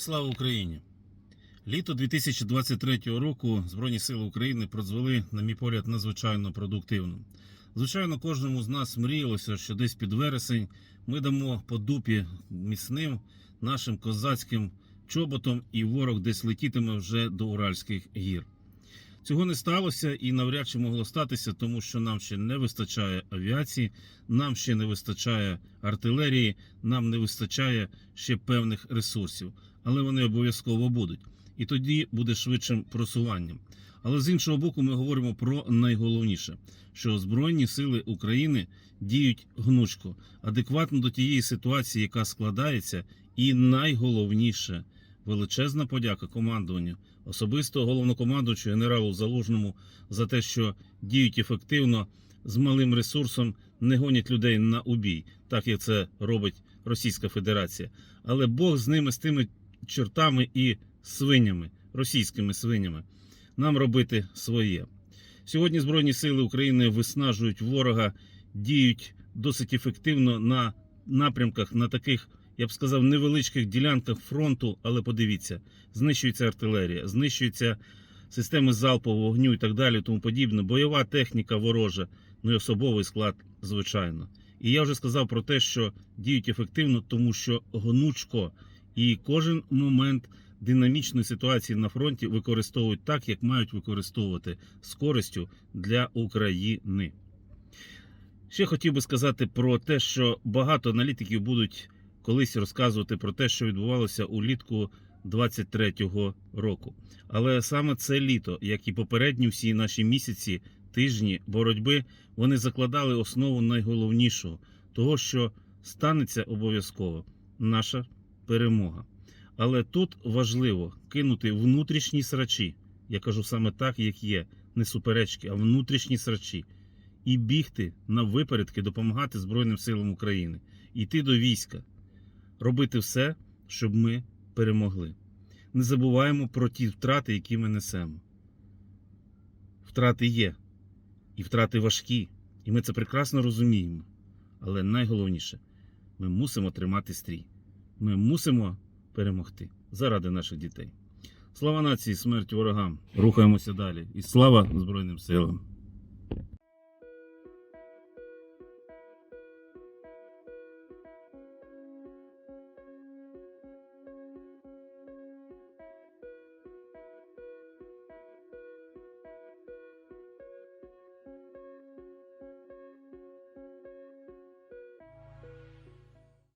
Слава Україні! Літо 2023 року Збройні Сили України прозвели, на мій погляд, надзвичайно продуктивно. Звичайно, кожному з нас мріялося, що десь під вересень ми дамо по дупі міцним нашим козацьким чоботом, і ворог десь летітиме вже до Уральських гір. Цього не сталося і навряд чи могло статися, тому що нам ще не вистачає авіації, нам ще не вистачає артилерії, нам не вистачає ще певних ресурсів, але вони обов'язково будуть. І тоді буде швидшим просуванням. Але з іншого боку, ми говоримо про найголовніше, що Збройні сили України діють гнучко, адекватно до тієї ситуації, яка складається, і найголовніше величезна подяка командуванню, особисто головнокомандуючу генералу Залужному за те, що діють ефективно з малим ресурсом, не гонять людей на убій, так як це робить Російська Федерація. Але Бог з ними, з тими чортами і свинями, російськими свинями, нам робити своє. Сьогодні Збройні Сили України виснажують ворога, діють досить ефективно на напрямках, на таких, я б сказав, невеличких ділянках фронту. Але подивіться, знищується артилерія, знищуються системи залпового вогню і так далі, тому подібне. Бойова техніка ворожа, ну і особовий склад, звичайно. І я вже сказав про те, що діють ефективно, тому що гнучко і кожен момент динамічної ситуації на фронті використовують так, як мають використовувати з користю для України. Ще хотів би сказати про те, що багато аналітиків будуть колись розказувати про те, що відбувалося улітку 23-го року. Але саме це літо, як і попередні всі наші місяці, тижні боротьби, вони закладали основу найголовнішого того, що станеться обов'язково наша перемога. Але тут важливо кинути внутрішні срачі. Я кажу саме так, як є, не суперечки, а внутрішні срачі. І бігти на випередки, допомагати Збройним силам України, йти до війська, робити все, щоб ми перемогли. Не забуваємо про ті втрати, які ми несемо. Втрати є, і втрати важкі, і ми це прекрасно розуміємо. Але найголовніше, ми мусимо тримати стрій. Ми мусимо перемогти заради наших дітей. Слава нації, смерть ворогам! Рухаємося далі. І слава Збройним силам!